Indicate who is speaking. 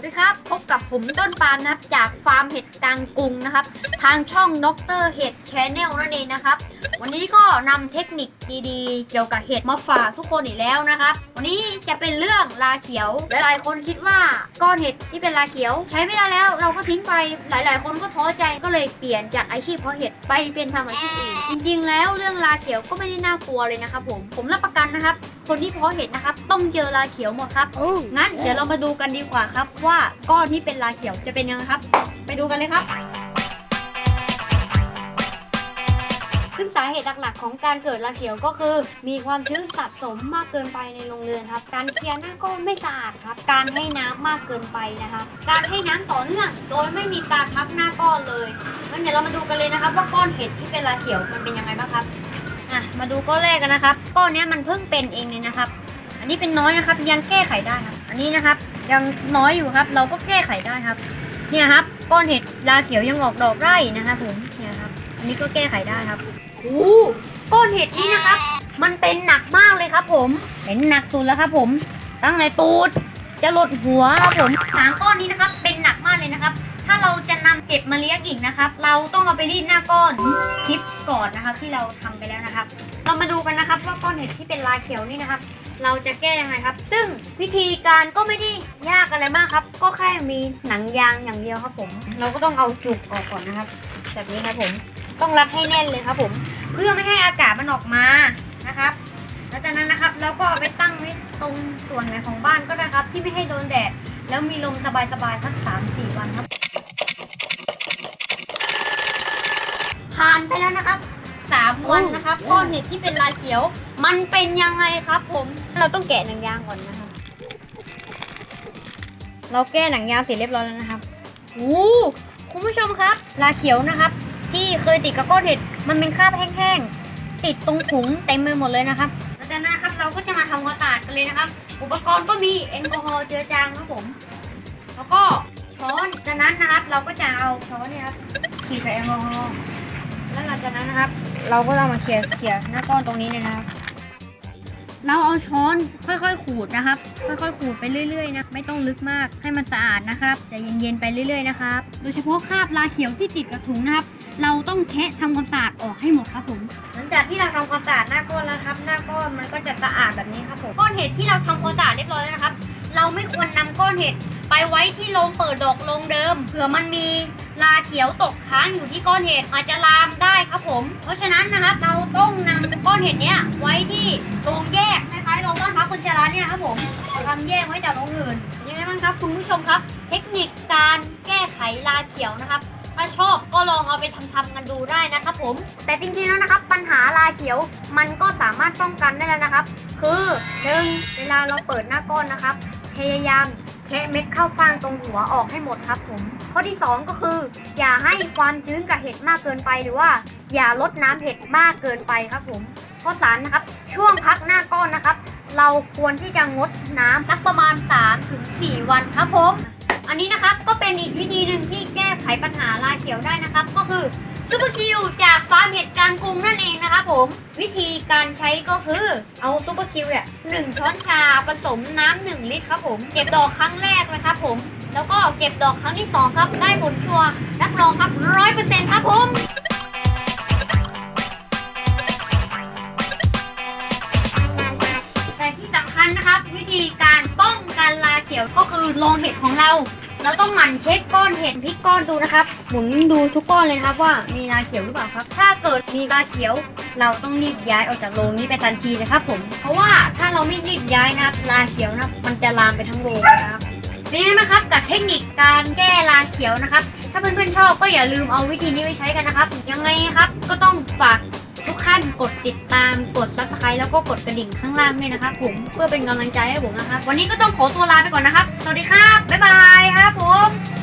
Speaker 1: วัสดีครับ พบกับผมต้นปาล์มนะครับ จากฟาร์มเห็ดกลางกรุงนะครับ ทางช่องนกเตอร์เห็ดแชนแนลนั่นเองนะครับ วันนี้ก็นำเทคนิคดีๆ เกี่ยวกับเห็ดมาฝากทุกคนอีกแล้วนะครับ วันนี้จะเป็นเรื่องลาเขียว หลายๆคนคิดว่าก้อนเห็ดที่เป็นลาเขียว ใช้ไม่ได้แล้วเราก็ทิ้งไปหลาย ๆ คนก็ท้อใจก็เลยเปลี่ยนจากอาชีพเพาะเห็ดไปเป็นทำอาชีพอื่นจริง ๆ แล้วเรื่องลาเขียวก็ไม่ได้น่ากลัวเลยนะครับผมผมรับประกันนะครับ คนที่เพาะเห็ดนะครับ ต้องเจอลาเขียวหมดครับ งั้นเดี๋ยวเรามาดูกันดีกว่าครับ ว่าก้อนที่เป็นลาเขียวจะเป็นยังไงครับ ไปดูกันเลยครับ ซึ่งสาเหตุหลักๆ ของการเกิดลาเขียวก็คือ มีความชื้นสะสมมากเกินไปในโรงเรือนครับ การเคลียร์หน้าก้อนไม่สะอาดครับ การให้น้ำมากเกินไปนะครับการให้น้ำต่อเนื่องโดยไม่มีการพักหน้าก้อนเลยงั้นเดี๋ยวเรามาดูกันเลยนะครับ ว่าก้อนเห็ดที่เป็นลาเขียวมันเป็นยังไงบ้างครับ อะมาดูก้อนแรกกันนะครับก้อนนี้มันเพิ่งเป็นเองเลยนะครับ อันนี้เป็นน้อยนะครับยังแก้ไขได้ครับ อันนี้นะครับยังน้อยอยู่ครับ เราก็แก้ไขได้ครับ เนี่ยครับก้อนเห็ดลาเขียวยังออกดอกไร่นะครับผมเนี่ยครับ อันนี้ก็แก้ไขได้ครับโอ้ก้อนเห็ดนี้นะครับ มันเป็นหนักมากเลยครับ ผมเป็นหนักสุดแล้วครับ ผมตั้งแต่ตูดจะหลดหัวครับผมสามก้อนนี้นะครับ เป็นหนักมาก เก็บมาเลี้ยงอีกนะครับ เราต้องเอาไปรีดหน้าก้อนคลิปก่อนนะครับ ที่เราทำไปแล้วนะครับ เรามาดูกันนะครับว่าก้อนเห็ดที่เป็นลาเขียวนี่นะครับ เราจะแก้ยังไงครับ ซึ่งวิธีการก็ไม่ได้ยากอะไรมากครับ ก็แค่มีหนังยางอย่างเดียวครับผม เราก็ต้องเอาจุกออกก่อนนะครับ แบบนี้ครับผม ต้องรัดให้แน่นเลยครับผม เพื่อไม่ให้อากาศมันออกมานะครับแล้วจากนั้นนะครับเราก็เอาไปตั้งไว้ตรงส่วนไหนของบ้านก็ได้ครับ ที่ไม่ให้โดนแดดแล้วมีลมสบายๆสักสามสี่วันครับ ผ่านไปแล้วนะครับสามวันนะครับก้อนเห็ดที่เป็นลายเขียว มันเป็นยังไงครับผม เราต้องแกะหนังยางก่อนนะครับ เราแก้หนังยางเสร็จเรียบร้อยแล้วนะครับโอ้คุณผู้ชมครับ ลาเขียวนะครับ ที่เคยติดกับก้อนเห็ดมันเป็นคราบแห้งๆติดตรงถุงเต็มไปหมดเลยนะครับแล้วจากนั้นนะครับเราก็จะมาทำความสะอาดกันเลยนะครับ อุปกรณ์ก็มีแอลกอฮอล์เจือจางครับผม แล้วก็ช้อนจากนั้นนะครับ เราก็จะเอาช้อนเนี่ยครับฉีดใส่แอลกอฮอล์ แล้วหลังจากนั้นนะครับ เราก็ต้องมาเขี่ยเขี่ยหน้าก้อนตรงนี้เลยนะครับ เราเอาช้อนค่อยๆ ขูดนะครับ ค่อยๆ ขูดไปเรื่อยๆนะไม่ต้องลึกมากให้มันสะอาดนะครับแต่เย็นๆไปเรื่อยๆนะครับโดยเฉพาะคราบลาเขียวที่ติดกับถุงนะครับ เราต้องแคะทำความสะอาดออกให้หมดครับผม หลังจากที่เราทำความสะอาดหน้าก้อนแล้วครับ หน้าก้อนมันก็จะสะอาดแบบนี้ครับผมก้อนเห็ดที่เราทำความสะอาดเรียบร้อยแล้วนะครับ เราไม่ควรนำก้อนเห็ด ไปไว้ที่โรงเปิดดอกโรงเดิมเผื่อมันมีลาเขียวตกค้างอยู่ที่ก้อนเห็ดอาจจะลามได้ครับผม เพราะฉะนั้นนะครับเราต้องนำก้อนเห็ดเนี้ยไว้ที่โรงแยกคล้ายๆโรงบ้านพักคนชราเนี่ยครับผมทำแยกไว้จากโรงอื่นยังไงบ้างครับคุณผู้ชมครับ เทคนิคการแก้ไขลาเขียวนะครับถ้าชอบก็ลองเอาไปทำทำๆกันดูได้นะครับผม แต่จริงๆแล้วนะครับ ปัญหาลาเขียวมันก็สามารถป้องกันได้แล้วนะครับ คือหนึ่งเวลาเราเปิดหน้าก้อนนะครับ พยายาม แคะเม็ดข้าวฟ่างตรงหัวออกให้หมดครับผม ข้อที่ 2 ก็คือ อย่าให้ความชื้นกับเห็ดมากเกินไปหรือว่า อย่าลดน้ำเห็ดมากเกินไปครับผม ข้อสามนะครับช่วงพักหน้าก้อนนะครับ เราควรที่จะงดน้ำสักประมาณ 3-4 วันครับผม อันนี้นะครับก็เป็นอีกวิธีหนึ่งที่แก้ไขปัญหาลาเขียวได้นะครับ ก็คือ ซูเปอร์คิวจากฟาร์มเห็ดกลางกรุงนั่นเองนะครับผม วิธีการใช้ก็คือเอาซูเปอร์คิวเนี่ยหนึ่งช้อนชาผสมน้ำหนึ่งลิตรครับผม เก็บดอกครั้งแรกนะครับผม แล้วก็เก็บดอกครั้งที่สองครับได้ผลชัวร์รับรองครับร้อยเปอร์เซ็นต์ครับผมแต่ที่สำคัญนะครับ วิธีการป้องกันลาเขียวก็คือโรงเห็ดของเรา เราต้องหมั่นเช็คก้อนเห็ดพลิกก้อนดูนะครับ หมุนดูทุกก้อนเลยนะครับว่ามีลาเขียวหรือเปล่าครับ ถ้าเกิดมีลาเขียว เราต้องรีบย้ายออกจากโรงนี้ไปทันทีนะครับ ผม เพราะว่าถ้าเราไม่รีบย้ายนะครับลาเขียวนะครับมันจะลามไปทั้งโรงนะครับเป็นไงบ้างครับกับเทคนิคการแก้ลาเขียวนะครับ ถ้าเพื่อนๆชอบก็อย่าลืมเอาวิธีนี้ไปใช้กันนะครับ ยังไงครับก็ต้องฝาก ทุกท่านกดติดตามกดซับสไครต์แล้วก็กดกระดิ่งข้างล่างด้วยนะครับผมเพื่อเป็นกำลังใจให้ผมนะครับ วันนี้ก็ต้องขอตัวลาไปก่อนนะครับ สวัสดีครับ บ๊ายบายครับผม